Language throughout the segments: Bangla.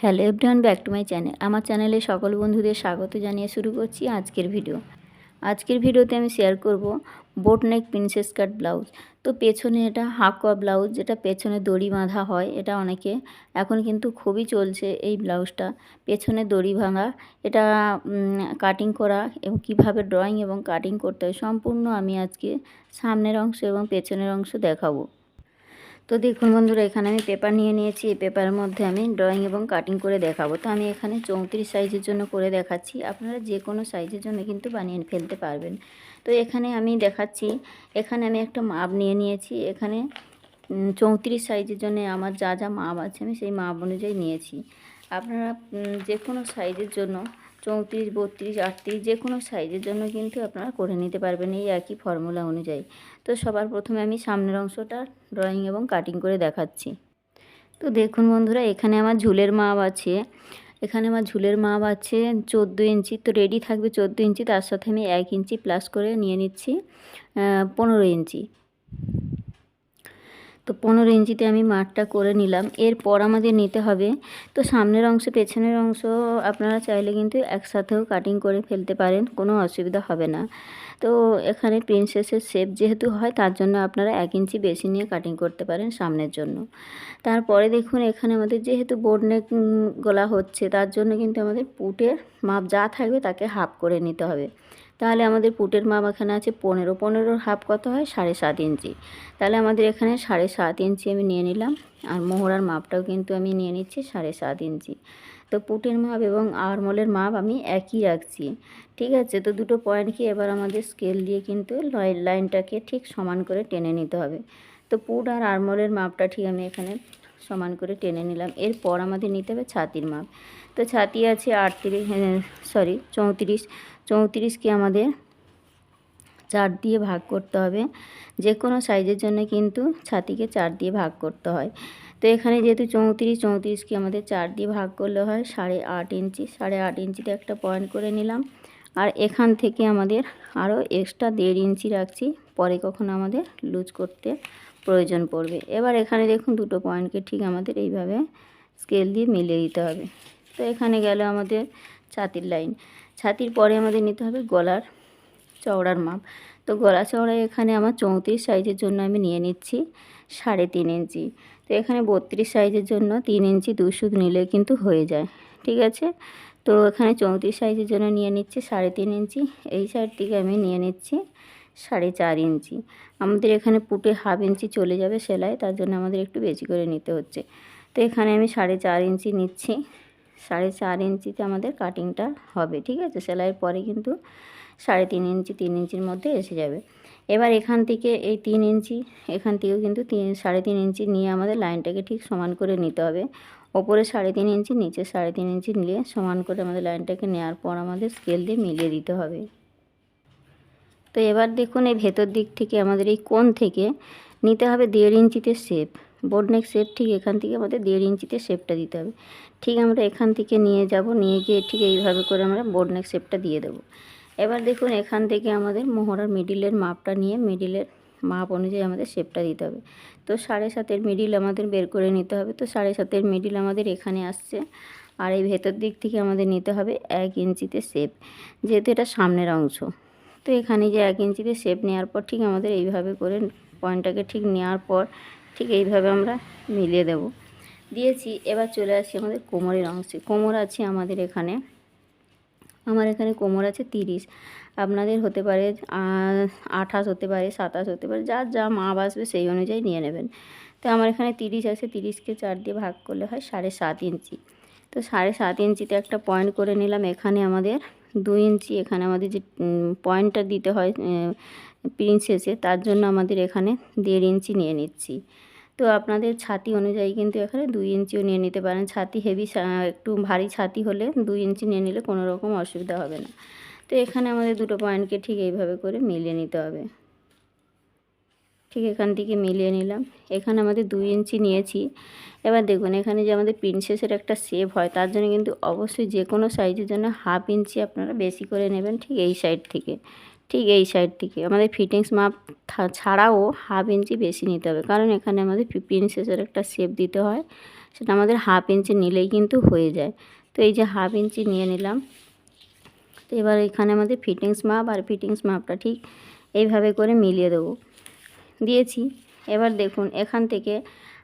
Hello everyone, back to my channel. আমার চ্যানেলে সকল বন্ধুদের স্বাগত জানিয়ে শুরু করছি আজকের ভিডিও। আজকের ভিডিওতে আমি শেয়ার করব boat neck princess cut blouse তো পেছনে এটা হাকুয়া ব্লাউজ যেটা পেছনে দড়ি বাঁধা হয়, এটা অনেকে এখন কিন্তু খুবই চলছে এই ব্লাউজটা পেছনে দড়ি ভাঙা, এটা কাটিং করা এবং কীভাবে ড্রয়িং এবং কাটিং করতে হয়, সম্পূর্ণ আমি আজকে সামনের অংশ এবং পেছনের অংশ দেখাবো। তো দেখুন বন্ধুরা, এখানে আমি পেপার নিয়ে নিয়েছি। এই পেপারের মধ্যে আমি ড্রয়িং এবং কাটিং করে দেখাবো। তো আমি এখানে চৌত্রিশ সাইজের জন্য করে দেখাচ্ছি। আপনারা যে কোনো সাইজের জন্য কিন্তু বানিয়ে ফেলতে পারবেন। তো এখানে আমি দেখাচ্ছি, এখানে আমি একটা মাপ নিয়ে নিয়েছি। এখানে চৌত্রিশ সাইজের জন্য আমার যা যা মাপ আছে আমি সেই মাপ অনুযায়ী নিয়েছি। আপনারা যে কোনো সাইজের জন্য চৌত্রিশ, বত্রিশ, আটত্রিশ যে কোনো সাইজের জন্য কিন্তু আপনারা করে নিতে পারবেন এই একই ফর্মুলা অনুযায়ী। তো সবার প্রথমে আমি সামনের অংশটা ড্রয়িং এবং কাটিং করে দেখাচ্ছি। তো দেখুন বন্ধুরা, এখানে আমার ঝুলের মাপ আছে। এখানে আমার ঝুলের মাপ আছে চোদ্দ ইঞ্চি। তো রেডি থাকবে চোদ্দ ইঞ্চি, তার সাথে আমি এক ইঞ্চি প্লাস করে নিয়ে নিচ্ছি পনেরো ইঞ্চি। তো পনেরো ইঞ্চিতে আমি মাঠটা করে নিলাম। এরপর আমাদের নিতে হবে, তো সামনের অংশ, পেছনের অংশ আপনারা চাইলে কিন্তু একসাথেও কাটিং করে ফেলতে পারেন, কোনো অসুবিধা হবে না। তো এখানে প্রিন্সেসের শেপ যেহেতু হয়, তার জন্য আপনারা এক ইঞ্চি বেশি নিয়ে কাটিং করতে পারেন সামনের জন্য। তারপরে দেখুন, এখানে আমাদের যেহেতু বোর্ড নেক গলা হচ্ছে, তার জন্য কিন্তু আমাদের পুটের মাপ যা থাকবে তাকে হাফ করে নিতে হবে। তাহলে আমাদের পুটের মাপ এখানে আছে পনেরো। পনেরোর হাফ কত হয়? সাড়ে সাত ইঞ্চি। তাহলে আমাদের এখানে সাড়ে সাত ইঞ্চি আমি নিয়ে নিলাম। আর মোহরার মাপটাও কিন্তু আমি নিয়ে নিচ্ছি সাড়ে সাত ইঞ্চি। তো পুটের মাপ এবং আরমলের মাপ আমি একই রাখছি। ঠিক আছে? তো দুটো পয়েন্টকে এবার আমাদের স্কেল দিয়ে কিন্তু লাইনটাকে ঠিক সমান করে টেনে নিতে হবে। তো পুট আর আরমলের মাপটা ঠিক আমি এখানে সমান করে টেনে নিলাম। এরপর আমাদের নিতে হবে ছাতির মাপ। তো ছাতি আছে আটত্রিশ সরি চৌত্রিশ। চৌত্রিশকে আমাদের চার দিয়ে ভাগ করতে হবে। যে কোনো সাইজের জন্য কিন্তু ছাতিকে চার দিয়ে ভাগ করতে হয়। তো এখানে যেহেতু চৌত্রিশ, চৌত্রিশকে আমাদের চার দিয়ে ভাগ করলে হয় সাড়ে আট ইঞ্চি। সাড়ে আট ইঞ্চিতে একটা পয়েন্ট করে নিলাম। আর এখান থেকে আমাদের আরও এক্সট্রা দেড় ইঞ্চি রাখছি। পরে কখন আমাদের লুজ করতে প্রয়োজন পড়বে। এবার এখানে দেখুন দুটো পয়েন্টকে ঠিক আমাদের এইভাবে স্কেল দিয়ে মিলিয়ে দিতে হবে। তো এখানে গেল আমাদের ছাতির লাইন। ছাতির পরে আমাদের নিতে হবে গলার চওড়ার মাপ। তো গলা চওড়া এখানে আমার চৌত্রিশ সাইজের জন্য আমি নিয়ে নিচ্ছি সাড়ে তিন ইঞ্চি। তো এখানে বত্রিশ সাইজের জন্য তিন ইঞ্চি দুশো নিলে কিন্তু হয়ে যায়। ঠিক আছে? তো এখানে চৌত্রিশ সাইজের জন্য নিয়ে নিচ্ছি সাড়ে তিন ইঞ্চি। এই সাইড থেকে আমি নিয়ে নিচ্ছি সাড়ে চার ইঞ্চি। আমাদের এখানে পুটে হাফ ইঞ্চি চলে যাবে সেলাই, তার জন্য আমাদের একটু বেশি করে নিতে হচ্ছে। তো এখানে আমি সাড়ে চার ইঞ্চি নিচ্ছি। সাড়ে চার ইঞ্চিতে আমাদের কাটিংটা হবে, ঠিক আছে? সেলাইয়ের পরে কিন্তু সাড়ে তিন ইঞ্চি, তিন ইঞ্চির মধ্যে এসে যাবে। এবার এখান থেকে এই তিন ইঞ্চি, এখান থেকেও কিন্তু তিন, সাড়ে তিন ইঞ্চি নিয়ে আমাদের লাইনটাকে ঠিক সমান করে নিতে হবে। ওপরে সাড়ে তিন ইঞ্চি, নিচে সাড়ে তিন ইঞ্চি নিয়ে সমান করে আমাদের লাইনটাকে নেওয়ার পর আমাদের স্কেল দিয়ে মিলিয়ে দিতে হবে। তো এবার দেখুন এই ভেতর দিক থেকে আমাদের এই কোণ থেকে নিতে হবে দেড় ইঞ্চিতে শেপ বোর্ড নেক শেপ ঠিক এখান থেকে আমাদের দেড় ইঞ্চিতে শেপটা দিতে হবে। ঠিক আমরা এখান থেকে নিয়ে যাব, নিয়ে গিয়ে ঠিক এইভাবে করে আমরা বোর্ড নেক শেপটা দিয়ে দেবো। এবার দেখুন এখান থেকে আমাদের মোহরার মিডিলের মাপটা নিয়ে মিডিলের মাপ অনুযায়ী আমাদের শেপটা দিতে হবে। তো সাড়ে সাতের মিডিল আমাদের বের করে নিতে হবে। তো সাড়ে সাতের মিডিল আমাদের এখানে আসছে। আর এই ভেতর দিক থেকে আমাদের নিতে হবে এক ইঞ্চিতে শেপ যেহেতু এটা সামনের অংশ। তো এখানে যে এক ইঞ্চিতে শেপ নেওয়ার পর ঠিক আমাদের এইভাবে করে পয়েন্টটাকে ঠিক নেওয়ার পর ঠিক এইভাবে আমরা মিলিয়ে দেব। দিয়েছি, এবার চলে আসি আমাদের কোমরের অংশে। কোমর আছে আমাদের এখানে। আমার এখানে কোমর আছে তিরিশ। আপনাদের হতে পারে আঠাশ হতে পারে, সাতাশ হতে পারে, যার যা মাপ আসবে সেই অনুযায়ী নিয়ে নেবেন। তো আমার এখানে তিরিশ আছে, তিরিশকে চার দিয়ে ভাগ করলে হয় সাড়ে সাত ইঞ্চি। তো সাড়ে সাত ইঞ্চিতে একটা পয়েন্ট করে নিলাম এখানে আমাদের। দুই ইঞ্চি এখানে আমাদের যে পয়েন্টটা দিতে হয় প্রিন্সেসে তার জন্য আমাদের এখানে দেড় ইঞ্চি নিয়ে নিচ্ছি। তো আপনাদের ছাতি অনুযায়ী কিন্তু এখানে দুই ইঞ্চিও নিয়ে নিতে পারেন। ছাতি হেভি একটু ভারী ছাতি হলে দুই ইঞ্চি নিয়ে নিলে কোনো রকম অসুবিধা হবে না। তো এখানে আমাদের দুটো পয়েন্টকে ঠিক এইভাবে করে মিলিয়ে নিতে হবে। ঠিক এখান থেকে মিলিয়ে নিলাম। এখানে আমাদের দুই ইঞ্চি নিয়েছি। এবার দেখুন, এখানে যে আমাদের প্রিন্সেসের একটা শেপ হয়, তার জন্য কিন্তু অবশ্যই যে কোনো সাইজের জন্য হাফ ইঞ্চি আপনারা বেশি করে নেবেন ঠিক এই সাইড থেকে। ঠিক এই সাইড থেকে। আমাদের ফিটিংস মাপ ছাড়াও হাফ ইঞ্চি বেশি নিতে হবে। কারণ এখানে আমাদের প্রিন্সেসের একটা শেপ দিতে হয়, সেটা আমাদের হাফ ইঞ্চি নিলেই কিন্তু হয়ে যায়। তো এই যে হাফ ইঞ্চি নিয়ে নিলাম। তো এবার এখানে আমাদের ফিটিংস মাপ আর ফিটিংস মাপটা ঠিক এইভাবে করে মিলিয়ে দেবো। দিয়েছি। এবার দেখুন, এখান থেকে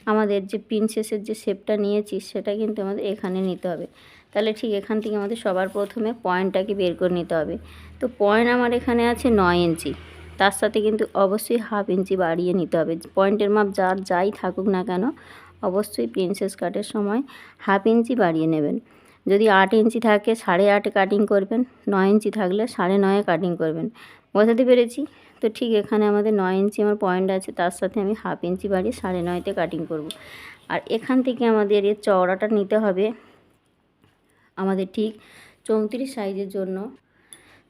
আমাদের যে প্রিন্সেসের যে শেপটা নিয়েছি, সেটা কিন্তু আমাদের এখানে নিতে হবে। তাহলে ঠিক এখান থেকে আমাদের সবার প্রথমে পয়েন্টটাকে বের করে নিতে হবে। তো পয়েন্ট আমার এখানে আছে নয় ইঞ্চি তার সাথে কিন্তু অবশ্যই হাফ ইঞ্চি বাড়িয়ে নিতে হবে। পয়েন্টের মাপ যার যাই থাকুক না কেন, অবশ্যই প্রিন্সেস কাটের সময় হাফ ইঞ্চি বাড়িয়ে নেবেন। যদি আট ইঞ্চি থাকে, সাড়ে আটে কাটিং করবেন। নয় ইঞ্চি থাকলে সাড়ে নয়ে কাটিং করবেন। বোঝাতে পেরেছি? তো ঠিক এখানে আমাদের নয় ইঞ্চি আমার পয়েন্ট আছে, তার সাথে আমি হাফ ইঞ্চি বাড়িয়ে সাড়ে নয়তে কাটিং করব। আর এখান থেকে আমাদের এর চওড়াটা নিতে হবে আমাদের ঠিক চৌত্রিশ সাইজের জন্য।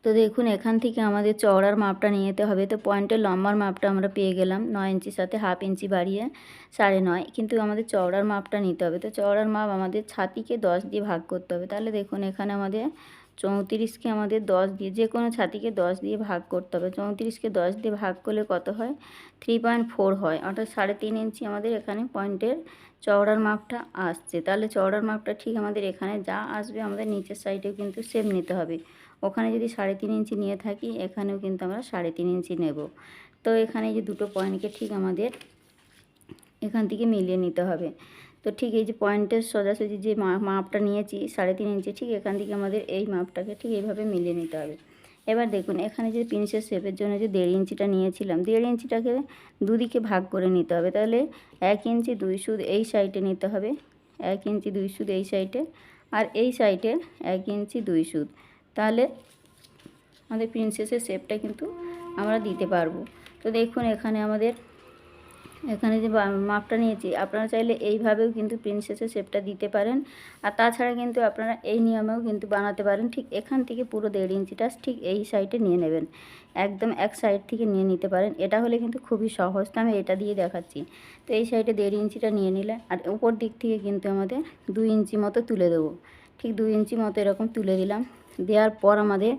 তো দেখুন, এখান থেকে আমাদের চওড়ার মাপটা নিয়ে যেতে হবে। তো পয়েন্টের লম্বার মাপটা আমরা পেয়ে গেলাম নয় ইঞ্চির সাথে হাফ ইঞ্চি বাড়িয়ে সাড়ে নয়। কিন্তু আমাদের চওড়ার মাপটা নিতে হবে। তো চওড়ার মাপ আমাদের ছাতিকে দশ দিয়ে ভাগ করতে হবে। তাহলে দেখুন, এখানে আমাদের চৌত্রিশকে আমাদের দশ দিয়ে, যে কোনো ছাতিকে দশ দিয়ে ভাগ করতে হবে। চৌত্রিশকে দশ দিয়ে ভাগ করলে কত হয়? থ্রি পয়েন্ট ফোর হয়। অর্থাৎ সাড়ে তিন ইঞ্চি আমাদের এখানে পয়েন্টের চওড়ার মাপটা আসছে। তাহলে চওড়ার মাপটা ঠিক আমাদের এখানে যা আসবে আমাদের নিচের সাইডেও কিন্তু সেম নিতে হবে। ওখানে যদি সাড়ে তিন ইঞ্চি নিয়ে থাকি, এখানেও কিন্তু আমরা সাড়ে তিন ইঞ্চি নেব। তো এখানে যে দুটো পয়েন্টকে ঠিক আমাদের এখান থেকে মিলিয়ে নিতে হবে। তো ঠিক এই যে পয়েন্টের সোজাসুজি যে মাপটা নিয়েছি, সাড়ে তিন ইঞ্চি, ঠিক এখান থেকে আমাদের এই মাপটাকে ঠিক এইভাবে মিলিয়ে নিতে হবে। এবার দেখুন, এখানে যে প্রিন্সেস শেপের জন্য যে দেড় ইঞ্চিটা নিয়েছিলাম, দেড় ইঞ্চিটাকে দুদিকে ভাগ করে নিতে হবে। তাহলে এক ইঞ্চি, দুই সুদ এই সাইডে নিতে হবে, এক ইঞ্চি, দুই সুদ এই সাইডে আর এই সাইডে এক ইঞ্চি, দুই সুদ। তাহলে আমাদের প্রিন্সেসের শেপটা কিন্তু আমরা দিতে পারব। তো দেখুন, এখানে আমাদের এখানে যে মাপটা নিয়েছি, আপনারা চাইলে এইভাবেও কিন্তু প্রিন্সেসের শেপটা দিতে পারেন। আর তাছাড়া কিন্তু আপনারা এই নিয়মেও কিন্তু বানাতে পারেন। ঠিক এখান থেকে পুরো দেড় ইঞ্চিটা ঠিক এই সাইডে নিয়ে নেবেন। একদম এক সাইড থেকে নিয়ে নিতে পারেন। এটা হলে কিন্তু খুবই সহজ। তো আমি এটা দিয়ে দেখাচ্ছি। তো এই সাইডে দেড় ইঞ্চিটা নিয়ে নিলে, আর উপর দিক থেকে কিন্তু আমাদের দুই ইঞ্চি মতো তুলে দেবো। ঠিক দুই ইঞ্চি মতো এরকম তুলে দিলাম। দেওয়ার পর আমাদের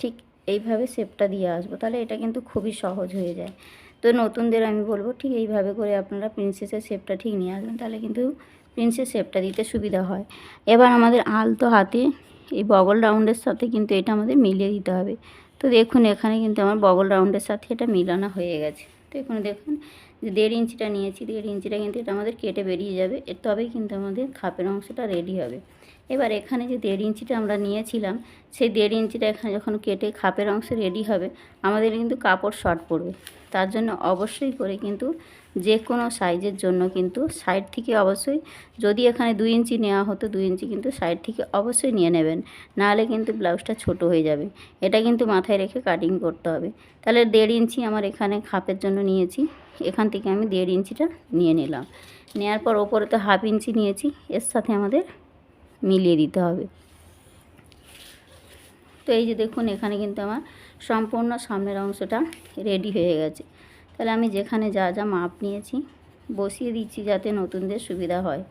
ঠিক এইভাবে শেপটা দিয়ে আসব। তাহলে এটা কিন্তু খুবই সহজ হয়ে যায়। তো নতুনদের আমি বলব, ঠিক এইভাবে করে আপনারা প্রিন্সেসের শেপটা ঠিক নিয়ে আসবেন, তাহলে কিন্তু প্রিন্সেস শেপটা দিতে সুবিধা হয়। এবার আমাদের আলতো হাতে এই বগল রাউন্ডের সাথে কিন্তু এটা আমাদের মিলিয়ে দিতে হবে। তো দেখুন, এখানে কিন্তু আমার বগল রাউন্ডের সাথে এটা মিলানো হয়ে গেছে। তো এখানে দেখুন, যে দেড় ইঞ্চিটা নিয়েছি, দেড় ইঞ্চিটা কিন্তু এটা আমাদের কেটে বেরিয়ে যাবে তবেই কিন্তু আমাদের খাপের অংশটা রেডি হবে। এবার এখানে যে দেড় ইঞ্চিটা আমরা নিয়েছিলাম, সেই দেড় ইঞ্চিটা এখানে যখন কেটে খাপের অংশ রেডি হবে, আমাদের কিন্তু কাপড় শর্ট পড়বে। তার জন্য অবশ্যই করে কিন্তু যে কোনো সাইজের জন্য কিন্তু সাইড থেকে অবশ্যই যদি এখানে দুই ইঞ্চি নেওয়া হতো, দুই ইঞ্চি কিন্তু সাইড থেকে অবশ্যই নিয়ে নেবেন। নাহলে কিন্তু ব্লাউজটা ছোট হয়ে যাবে। এটা কিন্তু মাথায় রেখে কাটিং করতে হবে। তাহলে দেড় ইঞ্চি আমার এখানে খাপের জন্য নিয়েছি। এখান থেকে আমি দেড় ইঞ্চিটা নিয়ে নিলাম। নেওয়ার পর ওপরে তো হাফ ইঞ্চি নিয়েছি। এর সাথে আমাদের মিলিয়ে দিতে হবে। তো এই যে দেখুন, এখানে কিন্তু আমার সম্পূর্ণ সামনের অংশটা রেডি হয়ে গেছে। তাহলে আমি যেখানে যা যা মাপ নিয়েছি, বসিয়ে দিচ্ছি যাতে নতুনদের সুবিধা হয়।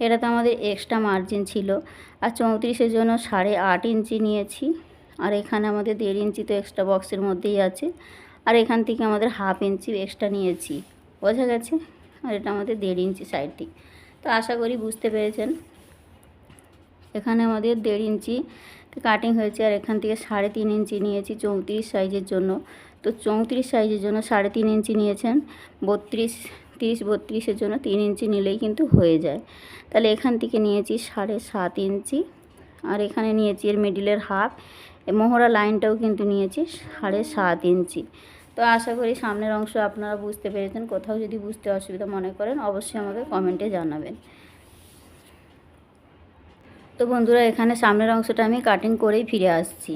এটা তো আমাদের এক্সট্রা মার্জিন ছিল। আর চৌত্রিশের জন্য সাড়ে আট ইঞ্চি নিয়েছি। আর এখানে আমাদের দেড় ইঞ্চি তো এক্সট্রা বক্সের মধ্যেই আছে। আর এখান থেকে আমাদের হাফ ইঞ্চি এক্সট্রা নিয়েছি। বোঝা গেছে? আর এটা আমাদের দেড় ইঞ্চি সাইড তো আশা করি বুঝতে পেরেছেন। এখানে আমাদের দেড় ইঞ্চি কাটিং হয়েছে আর এখান থেকে সাড়ে তিন ইঞ্চি নিয়েছি চৌত্রিশ সাইজের জন্য। তো চৌত্রিশ সাইজের জন্য সাড়ে তিন ইঞ্চি নিয়েছেন, বত্রিশ, তিরিশ, বত্রিশের জন্য তিন ইঞ্চি নিলেই কিন্তু হয়ে যায়। তাহলে এখান থেকে নিয়েছি সাড়ে সাত ইঞ্চি আর এখানে নিয়েছি এর মিডিলের হাফ মোহরা লাইনটাও কিন্তু নিয়েছি সাড়ে সাত ইঞ্চি। তো আশা করি সামনের অংশ আপনারা বুঝতে পেরেছেন, কোথাও যদি বুঝতে অসুবিধা মনে করেন অবশ্যই আমাকে কমেন্টে জানাবেন। তো বন্ধুরা, এখানে সামনের অংশটা আমি কাটিং করেই ফিরে আসছি।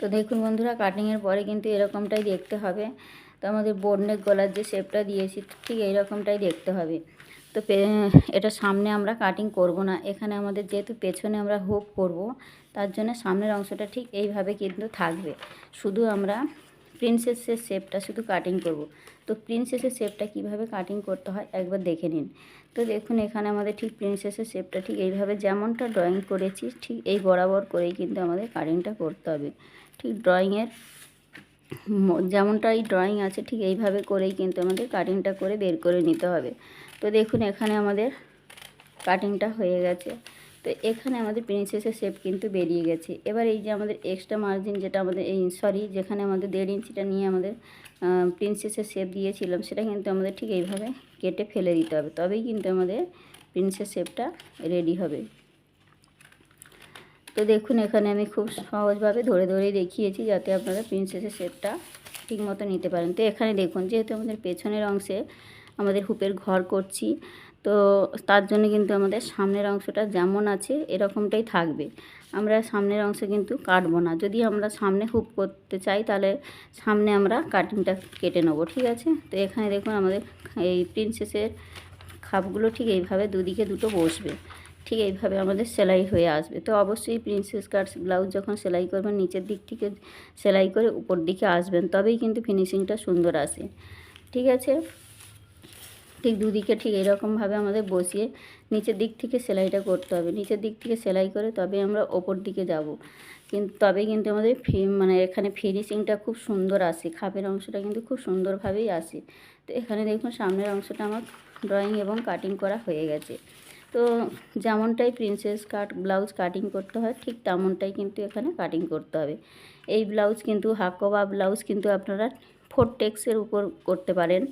তো দেখুন বন্ধুরা কাটিংয়ের পরে কিন্তু এরকমটাই দেখতে হবে। তো আমাদের বোর্ডনেক গলার যে শেপটা দিয়েছি, ঠিক এইরকমটাই দেখতে হবে। তো এটা সামনে আমরা কাটিং করব না। এখানে আমাদের যেহেতু পেছনে আমরা হুক করব, তার জন্য সামনের অংশটা ঠিক এইভাবে কিন্তু থাকবে। শুধু আমরা প্রিন্সেসের শেপটা শুধু কাটিং করব। তো প্রিন্সেসের শেপটা কীভাবে কাটিং করতে হয়, একবার দেখে নিন। তো দেখুন, এখানে আমাদের ঠিক প্রিন্সেসের শেপটা ঠিক এইভাবে যেমনটা ড্রয়িং করেছি, ঠিক এই বরাবর করেই কিন্তু আমাদের কাটিংটা করতে হবে। ঠিক ড্রয়িংয়ের যেমনটা এই ড্রয়িং আছে, ঠিক এইভাবে করেই কিন্তু আমাদের কাটিংটা করে বের করে নিতে হবে। তো দেখুন, এখানে আমাদের কাটিংটা হয়ে গেছে। তো এখানে আমাদের প্রিন্সেসের শেপ কিন্তু বেরিয়ে গেছে। এবার এই যে আমাদের এক্সট্রা মার্জিন যেটা আমাদের এই সরি যেখানে আমাদের দেড় ইঞ্চিটা নিয়ে আমাদের প্রিন্সেসের শেপ দিয়েছিলাম, সেটা কিন্তু আমাদের ঠিক এইভাবে কেটে ফেলে দিতে হবে। তবেই কিন্তু আমাদের প্রিন্সের শেপটা রেডি হবে। তো দেখুন, এখানে আমি খুব সহজভাবে ধরে ধরে দেখিয়েছি যাতে আপনারা প্রিন্সেসের শেপটা ঠিক মতো নিতে পারেন। তো এখানে দেখুন, যেহেতু আমাদের পেছনের অংশে আমাদের হুপের ঘর করছি তো তার জন্য কিন্তু আমাদের সামনের অংশটা যেমন আছে এরকমটাই থাকবে। আমরা সামনের অংশ কিন্তু কাটবো না। যদি আমরা সামনে হুপ করতে চাই তাহলে সামনে আমরা কাটিংটা কেটে নেব, ঠিক আছে? তো এখানে দেখুন আমাদের এই প্রিন্সেসের খাপগুলো ঠিক এইভাবে দুদিকে দুটো বসবে, ঠিক এইভাবে আমাদের সেলাই হয়ে আসবে। তো অবশ্যই প্রিন্সেস কাট ব্লাউজ যখন সেলাই করবেন, নিচের দিক থেকে সেলাই করে উপর দিকে আসবেন, তবেই কিন্তু ফিনিশিংটা সুন্দর আসে, ঠিক আছে? ঠিক দুদিকে ঠিক এরকমভাবে আমাদের বসিয়ে নিচের দিক থেকে সেলাইটা করতে হবে। নিচের দিক থেকে সেলাই করে তবে আমরা ওপর দিকে যাব। কিন্তু তবে কিন্তু আমাদের ফি মানে এখানে ফিনিশিংটা খুব সুন্দর আসে। খাপের অংশটা কিন্তু খুব সুন্দরভাবেই আসে। তো এখানে দেখুন সামনের অংশটা আমার ড্রয়িং এবং কাটিং করা হয়ে গেছে। তো যেমনটাই প্রিন্সেস কাট ব্লাউজ কাটিং করতে হয়, ঠিক তেমনটাই কিন্তু এখানে কাটিং করতে হবে। এই ব্লাউজ কিন্তু হাকোবা ব্লাউজ কিন্তু আপনারা ফোর টেক্সের উপর করতে পারেন।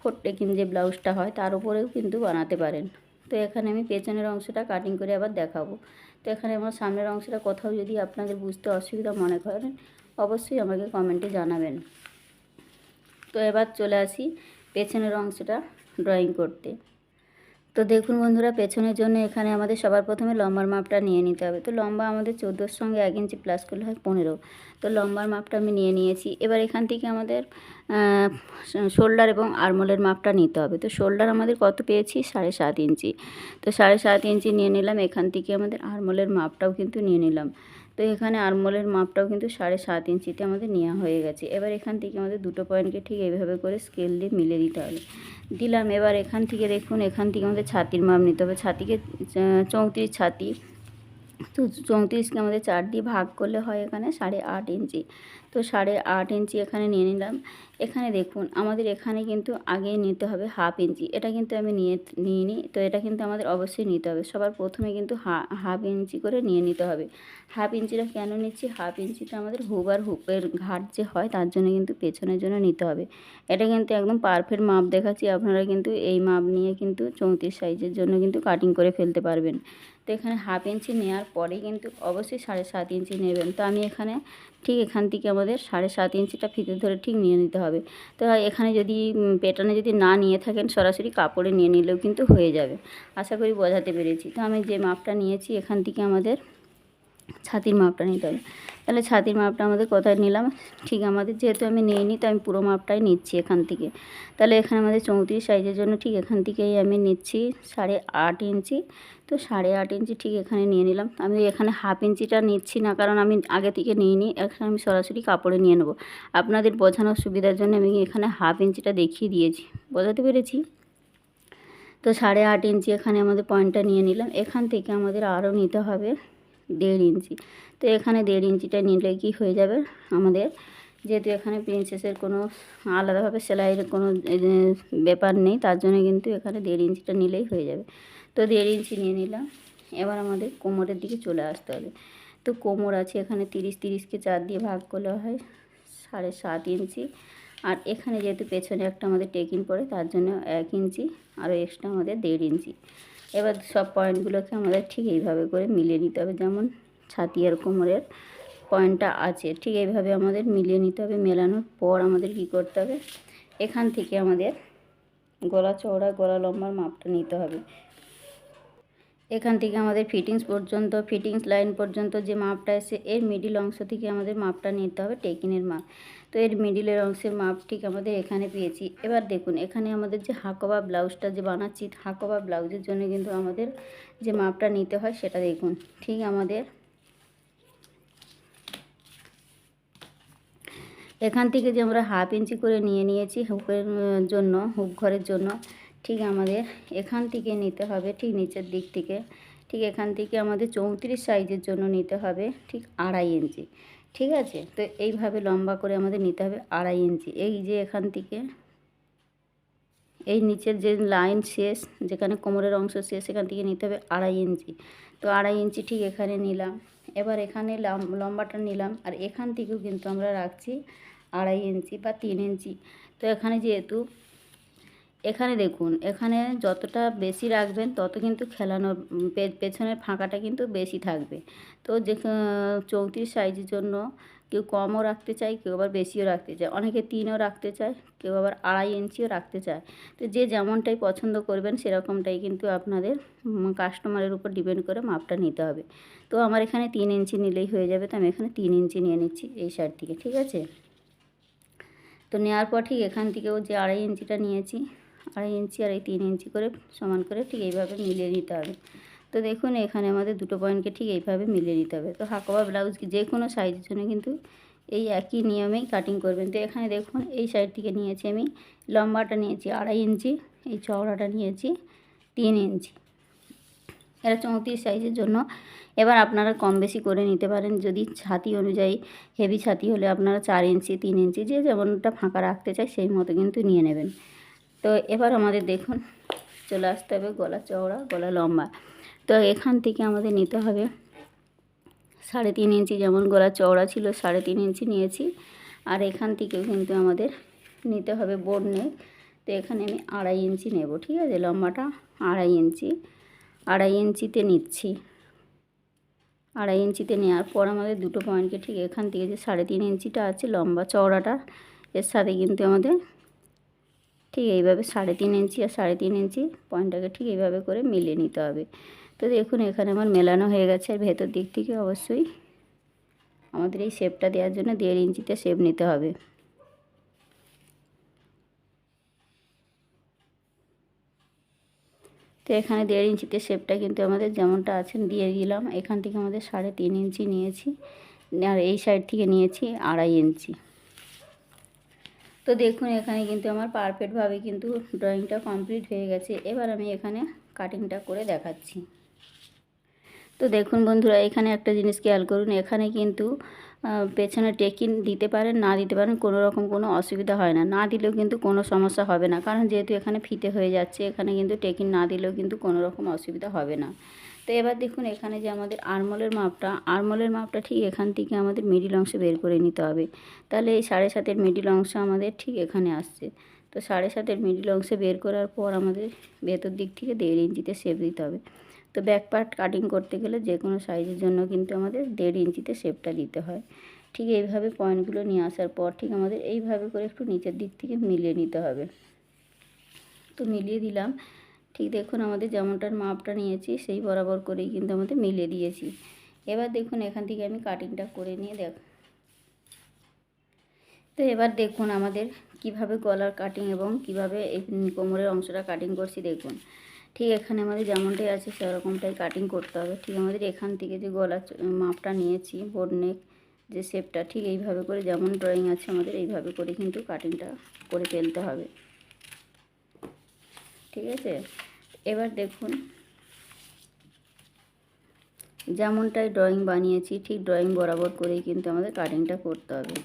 ফোর টেকিং যে ব্লাউজটা হয়, তার উপরেও কিন্তু বানাতে পারেন। তো এখানে আমি পেছনের অংশটা কাটিং করে আবার দেখাবো। তো এখানে আমার সামনের অংশটা কোথাও যদি আপনাদের বুঝতে অসুবিধা মনে করেন, অবশ্যই আমাকে কমেন্টে জানাবেন। তো এবার চলে আসি পেছনের অংশটা ড্রয়িং করতে। তো দেখুন বন্ধুরা, পেছনের জন্য এখানে আমাদের সবার প্রথমে লম্বার মাপটা নিয়ে নিতে হবে। তো লম্বা আমাদের চোদ্দোর সঙ্গে এক ইঞ্চি প্লাস করলে হয় পনেরো। তো লম্বার মাপটা আমি নিয়ে নিয়েছি। এবার এখান থেকে আমাদের শোল্ডার এবং আরমোলের মাপটা নিতে হবে। তো শোল্ডার আমাদের কত পেয়েছি? সাড়ে সাত ইঞ্চি। তো সাড়ে সাত ইঞ্চি নিয়ে নিলাম। এখান থেকে আমাদের আরমোলের মাপটাও কিন্তু নিয়ে নিলাম। তো এখানে আরমোলের মাপটাও কিন্তু সাড়ে সাত ইঞ্চিতে আমাদের নেওয়া হয়ে গেছে। এবার এখান থেকে আমাদের দুটো পয়েন্টকে ঠিক এইভাবে করে স্কেল দিয়ে মিলে দিতে হবে। দিলাম, এবার এখান থেকে দেখুন, এখান থেকে আমাদের ছাতির মাপ নিতে হবে। ছাতিকে চৌত্রিশ ছাতি তো চৌত্রিশকে আমাদের চার দিয়ে ভাগ করলে হয় এখানে সাড়ে আট ইঞ্চি। তো সাড়ে আট ইঞ্চি এখানে নিয়ে নিলাম। এখানে দেখুন, আমাদের এখানে কিন্তু আগে নিতে হবে হাফ ইঞ্চি। এটা কিন্তু আমি নিয়ে নিয়ে নিই। তো এটা কিন্তু আমাদের অবশ্যই নিতে হবে। সবার প্রথমে কিন্তু হা, হাফ ইঞ্চি করে নিয়ে নিতে হবে। হাফ ইঞ্চিটা কেন নিচ্ছি? হাফ ইঞ্চিটা আমাদের হুব আর হুপের ঘাট যে হয় তার জন্য কিন্তু পেছনের জন্য নিতে হবে। এটা কিন্তু একদম পারফেক্ট মাপ দেখাচ্ছি। আপনারা কিন্তু এই মাপ নিয়ে কিন্তু চৌত্রিশ সাইজের জন্য কিন্তু কাটিং করে ফেলতে পারবেন। তো এখানে হাফ ইঞ্চি নেওয়ার পরে কিন্তু অবশ্যই সাড়ে সাত ইঞ্চি নেবেন। তো আমি এখানে ঠিক এখান থেকে আমাদের সাড়ে সাত ইঞ্চিটা ফিতে ধরে ঠিক নিয়ে নিতে হবে। তো এখানে যদি পেটানে যদি না নিয়ে থাকেন, সরাসরি কাপড়ে নিয়ে নিলেও কিন্তু হয়ে যাবে। আশা করি বোঝাতে পেরেছি। তো আমি যে মাপটা নিয়েছি, এখান থেকে আমাদের ছাতির মাপটা নিতে হবে। তাহলে ছাতির মাপটা আমাদের কোথায় নিলাম? ঠিক আমাদের যেহেতু আমি নিয়ে নিই তো আমি পুরো মাপটাই নিচ্ছি এখান থেকে। তাহলে এখানে আমাদের চৌত্রিশ সাইজের জন্য ঠিক এখান থেকেই আমি নিচ্ছি সাড়ে আট ইঞ্চি। তো সাড়ে আট ইঞ্চি ঠিক এখানে নিয়ে নিলাম। আমি এখানে হাফ ইঞ্চিটা নিচ্ছি না, কারণ আমি আগে থেকে নিয়ে নিই এখানে আমি সরাসরি কাপড়ে নিয়ে নেব। আপনাদের বোঝানোর সুবিধার জন্য আমি এখানে হাফ ইঞ্চিটা দেখিয়ে দিয়েছি। বোঝাতে পেরেছি? তো সাড়ে আট ইঞ্চি এখানে আমাদের পয়েন্টটা নিয়ে নিলাম। এখান থেকে আমাদের আরও নিতে হবে। দেড় ইঞ্চি। তো এখানে দেড় ইঞ্চিটা নিলে কি হয়ে যাবে? আমাদের যেহেতু এখানে প্রিন্সেসের কোনো আলাদাভাবে সেলাইয়ের কোনো ব্যাপার নেই, তার জন্য কিন্তু এখানে দেড় ইঞ্চিটা নিলেই হয়ে যাবে। তো দেড় ইঞ্চি নিয়ে নিলাম। এবার আমাদের কোমরের দিকে চলে আসতে হবে। তো কোমর আছে এখানে তিরিশ তিরিশকে চার দিয়ে ভাগ করলে হয় সাড়ে সাত ইঞ্চি। আর এখানে যেহেতু পেছনে একটা আমাদের টেকিং পড়ে, তার জন্য এক ইঞ্চি, আরও এক্সট্রা আমাদের দেড় ইঞ্চি। এবার সব পয়েন্টগুলোকে আমাদের ঠিক এইভাবে করে মিলিয়ে নিতে হবে। যেমন ছাতি আর কোমরের পয়েন্টটা আছে, ঠিক এইভাবে আমাদের মিলিয়ে নিতে হবে। মেলানোর পর আমাদের কি করতে হবে? এখান থেকে আমাদের গলা চওড়া, গলা লম্বার মাপটা নিতে হবে। এখান থেকে আমাদের ফিটিংস পর্যন্ত ফিটিংস লাইন পর্যন্ত যে মাপটা এসে এর মিডিল অংশ থেকে আমাদের মাপটা নিতে হবে টেকিনের মাপ তো এর মিডিলের অংশের মাপ ঠিক আমাদের এখানে পেয়েছি। এবার দেখুন, এখানে আমাদের যে হাকোবা ব্লাউজটা যে বানাচ্ছি, হাকোবা ব্লাউজের জন্য কিন্তু আমাদের যে মাপটা নিতে হয় সেটা দেখুন। ঠিক আমাদের এখান থেকে যে আমরা হাফ ইঞ্চি করে নিয়ে নিয়েছি হুকের জন্য, হুক ঘরের জন্য। ঠিক আমাদের এখান থেকে নিতে হবে, ঠিক নিচের দিক থেকে। ঠিক এখান থেকে আমাদের চৌত্রিশ সাইজের জন্য নিতে হবে, ঠিক আড়াই ইঞ্চি। ঠিক আছে? তো এইভাবে লম্বা করে আমাদের নিতে হবে আড়াই ইঞ্চি। এই যে এখান থেকে, এই নিচের যে লাইন শেষ, যেখানে কোমরের অংশ শেষ, সেখান থেকে নিতে হবে আড়াই ইঞ্চি। তো আড়াই ইঞ্চি ঠিক এখানে নিলাম। এবার এখানে লম্বাটা নিলাম, আর এখান থেকেও কিন্তু আমরা রাখছি আড়াই ইঞ্চি বা তিন ইঞ্চি। তো এখানে যেহেতু এখানে দেখুন, এখানে যতটা বেশি রাখবেন তত কিন্তু খেলানোর পেছনের ফাঁকাটা কিন্তু বেশি থাকবে। তো যে চৌত্রিশ সাইজের জন্য কেউ কমও রাখতে চায়, কেউ আবার বেশিও রাখতে চায়। অনেকে তিনও রাখতে চায়, কেউ আবার আড়াই ইঞ্চিও রাখতে চায়। তো যে যেমনটাই পছন্দ করবেন সেরকমটাই কিন্তু আপনাদের কাস্টমারের উপর ডিপেন্ড করে মাপটা নিতে হবে। তো আমার এখানে তিন ইঞ্চি নিলেই হয়ে যাবে, তো আমি এখানে তিন ইঞ্চি নিয়ে নিচ্ছি এই সাইড থেকে ঠিক আছে? তো নেওয়ার পর ঠিক এখান থেকেও যে আড়াই ইঞ্চিটা নিয়েছি আড়াই ইঞ্চি আর এই তিন ইঞ্চি করে সমান করে ঠিক এইভাবে মিলিয়ে নিতে হবে। তো দেখুন, এখানে আমাদের দুটো পয়েন্টকে ঠিক এইভাবে মিলিয়ে নিতে হবে। তো হাকোবা ব্লাউজ যে কোনো সাইজের জন্য কিন্তু এই একই নিয়মেই কাটিং করবেন। তো এখানে দেখুন, এই সাইড থেকে নিয়েছি আমি, লম্বাটা নিয়েছি আড়াই ইঞ্চি, এই চওড়াটা নিয়েছি তিন ইঞ্চি। এটা চৌত্রিশ সাইজের জন্য। এবার আপনারা কম বেশি করে নিতে পারেন, যদি ছাতি অনুযায়ী হেভি ছাতি হলে আপনারা চার ইঞ্চি, তিন ইঞ্চি, যে যেমনটা ফাঁকা রাখতে চায় সেই মতো কিন্তু নিয়ে নেবেন। তো এবার আমাদের দেখুন, চলে আসতে হবে গলা চওড়া, গলা লম্বা। তো এখান থেকে আমাদের নিতে হবে সাড়ে তিন ইঞ্চি, যেমন গলা চওড়া ছিল সাড়ে তিন ইঞ্চি নিয়েছি। আর এখান থেকেও কিন্তু আমাদের নিতে হবে বোর্ড নেক। তো এখানে আমি আড়াই ইঞ্চি নেব, ঠিক আছে? লম্বাটা আড়াই ইঞ্চি, আড়াই ইঞ্চিতে নিচ্ছি। আড়াই ইঞ্চিতে নেওয়ার পর আমাদের দুটো পয়েন্টকে ঠিক এখান থেকে যে সাড়ে তিন ইঞ্চিটা আছে, লম্বা চওড়াটা, এর সাথে কিন্তু আমাদের ঠিক এইভাবে সাড়ে তিন ইঞ্চি আর সাড়ে তিন ইঞ্চি পয়েন্টটাকে ঠিক এইভাবে করে মিলিয়ে নিতে হবে। তো দেখুন, এখানে আমার মেলানো হয়ে গেছে। আর ভেতর দিক থেকে অবশ্যই আমাদের এই শেপটা দেওয়ার জন্য দেড় ইঞ্চিতে শেপ নিতে হবে। তো এখানে দেড় ইঞ্চিতে শেপটা কিন্তু আমাদের যেমনটা আছেন দিয়ে দিলাম। এখান থেকে আমাদের সাড়ে তিন ইঞ্চি নিয়েছি। আর এই সাইড থেকে নিয়েছি আড়াই ইঞ্চি। তো দেখুন, এখানে কিন্তু আমার পারফেক্টভাবে কিন্তু ড্রয়িংটা কমপ্লিট হয়ে গেছে। এবার আমি এখানে কাটিংটা করে দেখাচ্ছি। তো দেখুন বন্ধুরা, এখানে একটা জিনিস খেয়াল করুন, এখানে কিন্তু পেছনে টেকিন দিতে পারেন, না দিতে পারেন কোনো রকম কোনো অসুবিধা হয় না। না দিলেও কিন্তু কোনো সমস্যা হবে না, কারণ যেহেতু এখানে ফিতে হয়ে যাচ্ছে, এখানে কিন্তু টেকিন না দিলেও কিন্তু কোনো রকম অসুবিধা হবে না। তো এবার দেখুন এখানে যে আমাদের আরমলের মাপটা আরমলের মাপটা ঠিক এখান থেকে আমাদের মিডিল অংশ বের করে নিতে হবে। তাহলে এই সাড়ে সাতের মিডিল অংশ আমাদের ঠিক এখানে আসছে। তো সাড়ে সাতের মিডিল অংশে বের করার পর আমাদের ভেতর দিক থেকে দেড় ইঞ্চিতে শেপ দিতে হবে। তো ব্যাক পার্ট কাটিং করতে গেলে যে কোনো সাইজের জন্য কিন্তু আমাদের দেড় ইঞ্চিতে শেপটা দিতে হয়। ঠিক এইভাবে পয়েন্টগুলো নিয়ে আসার পর ঠিক আমাদের এইভাবে করে একটু নিচের দিক থেকে মিলিয়ে নিতে হবে। তো মিলিয়ে দিলাম। ঠিক দেখুন আমাদের যেমনটার মাপটা নিয়েছি, সেই বরাবর করেই কিন্তু আমাদের মিলিয়ে দিয়েছি। এবার দেখুন এখান থেকে আমি কাটিংটা করে নিয়ে দেখ, তো এবার দেখুন আমাদের কীভাবে গলার কাটিং এবং কীভাবে এই কোমরের অংশটা কাটিং করছি দেখুন। ঠিক এখানে আমাদের যেমনটাই আছে সেরকমটাই কাটিং করতে হবে। ঠিক আমাদের এখান থেকে যে গলার মাপটা নিয়েছি বোর্ড নেক যে শেপটা ঠিক এইভাবে করে যেমন ড্রয়িং আছে আমাদের এইভাবে করে কিন্তু কাটিংটা করে ফেলতে হবে। ঠিক আছে? এবার দেখুন। যেমনটাই ড্রয়িং বানিয়েছি, ঠিক ড্রয়িং বরাবর করেই কিন্তু আমাদের কাটিংটা করতে হবে।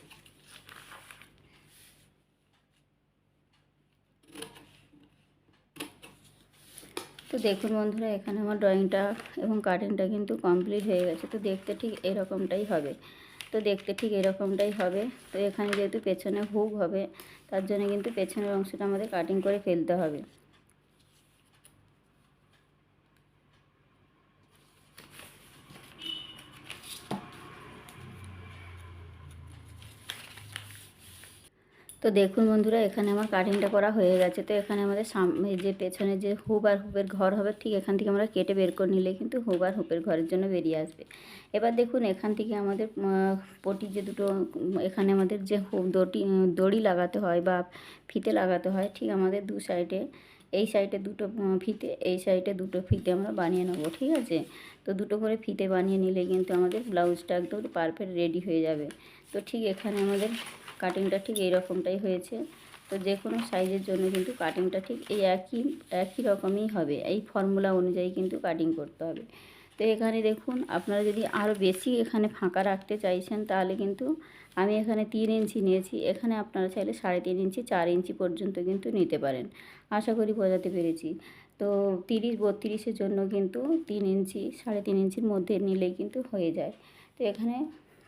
তো দেখুন বন্ধুরা, এখানে আমার ড্রয়িংটা এবং কাটিংটা কিন্তু কমপ্লিট হয়ে গেছে। তো দেখতে ঠিক এরকমটাই হবে। তো দেখতে ঠিক এরকমটাই হবে। তো এখানে যেহেতু পেছনে হুক হবে, তার জন্য কিন্তু পেছনের অংশটা আমাদের কাটিং করে ফেলতে হবে। তো দেখুন বন্ধুরা, এখানে আমার কাটিংটা করা হয়ে গেছে। তো এখানে আমাদের সামনে যে পেছনে যে হুব আর হুপের ঘর হবে, ঠিক এখান থেকে আমরা কেটে বের করে নিলে কিন্তু হুব আর হুপের ঘরের জন্য বেরিয়ে আসবে। এবার দেখুন, এখান থেকে আমাদের পটি যে দুটো, এখানে আমাদের যে দড়ি দড়ি লাগাতে হয় বা ফিতে লাগাতে হয়, ঠিক আমাদের দু সাইডে এই সাইডে দুটো ফিতে, এই সাইডে দুটো ফিতে আমরা বানিয়ে নেব, ঠিক আছে? তো দুটো করে ফিতে বানিয়ে নিলে কিন্তু আমাদের ব্লাউজটা একদম পারফেক্ট রেডি হয়ে যাবে। তো ঠিক এখানে আমাদের কাটিংটা ঠিক এই রকমটাই হয়েছে। তো যে কোনো সাইজের জন্য কিন্তু কাটিংটা ঠিক এই একই একই রকমই হবে। এই ফর্মুলা অনুযায়ী কিন্তু কাটিং করতে হবে। তো এখানে দেখুন, আপনারা যদি আরও বেশি এখানে ফাঁকা রাখতে চাইছেন, তাহলে কিন্তু আমি এখানে তিন ইঞ্চি নিয়েছি। এখানে আপনারা চাইলে সাড়ে তিন ইঞ্চি, চার ইঞ্চি পর্যন্ত কিন্তু নিতে পারেন। আশা করি বোঝাতে পেরেছি। তো তিরিশ, বত্রিশের জন্য কিন্তু তিন ইঞ্চি, সাড়ে তিন ইঞ্চির মধ্যে নিলেই কিন্তু হয়ে যায়। তো এখানে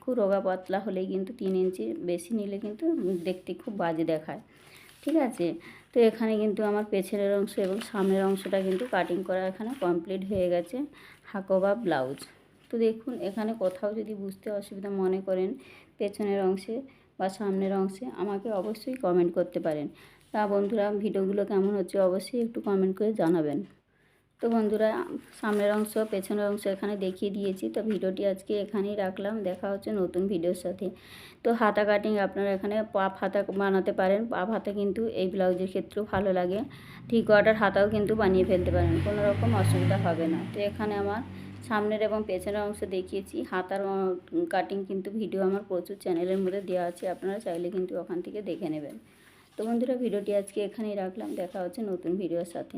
খুব রোগা পাতলা হলেই কিন্তু তিন ইঞ্চি বেশি নিলে কিন্তু দেখতে খুব বাজে দেখায়, ঠিক আছে? তো এখানে কিন্তু আমার পেছনের অংশ এবং সামনের অংশটা কিন্তু কাটিং করা এখানে কমপ্লিট হয়ে গেছে, হাকো বা ব্লাউজ। তো দেখুন, এখানে কোথাও যদি বুঝতে অসুবিধা মনে করেন পেছনের অংশে বা সামনের অংশে, আমাকে অবশ্যই কমেন্ট করতে পারেন। তা বন্ধুরা, ভিডিওগুলো কেমন হচ্ছে অবশ্যই একটু কমেন্ট করে জানাবেন। তো বন্ধুরা, সামনের অংশ, পেছনের অংশ এখানে দেখিয়ে দিয়েছি। তো ভিডিওটি আজকে এখানেই রাখলাম। দেখা হচ্ছে নতুন ভিডিওর সাথে। তো হাতা কাটিং আপনারা এখানে পাফ হাতা বানাতে পারেন। পাফ হাতা কিন্তু এই ব্লাউজের ক্ষেত্রেও ভালো লাগে। ঠিক কোয়ার্টার হাতাও কিন্তু বানিয়ে ফেলতে পারেন। কোনো রকম অসুবিধা হবে না। তো এখানে আমার সামনের এবং পেছনের অংশ দেখিয়েছি। হাতার কাটিং কিন্তু ভিডিও আমার প্রচুর চ্যানেলের মধ্যে দেওয়া আছে। আপনারা চাইলে কিন্তু ওখান থেকে দেখে নেবেন। তো বন্ধুরা, ভিডিওটি আজকে এখানেই রাখলাম। দেখা হচ্ছে নতুন ভিডিওর সাথে।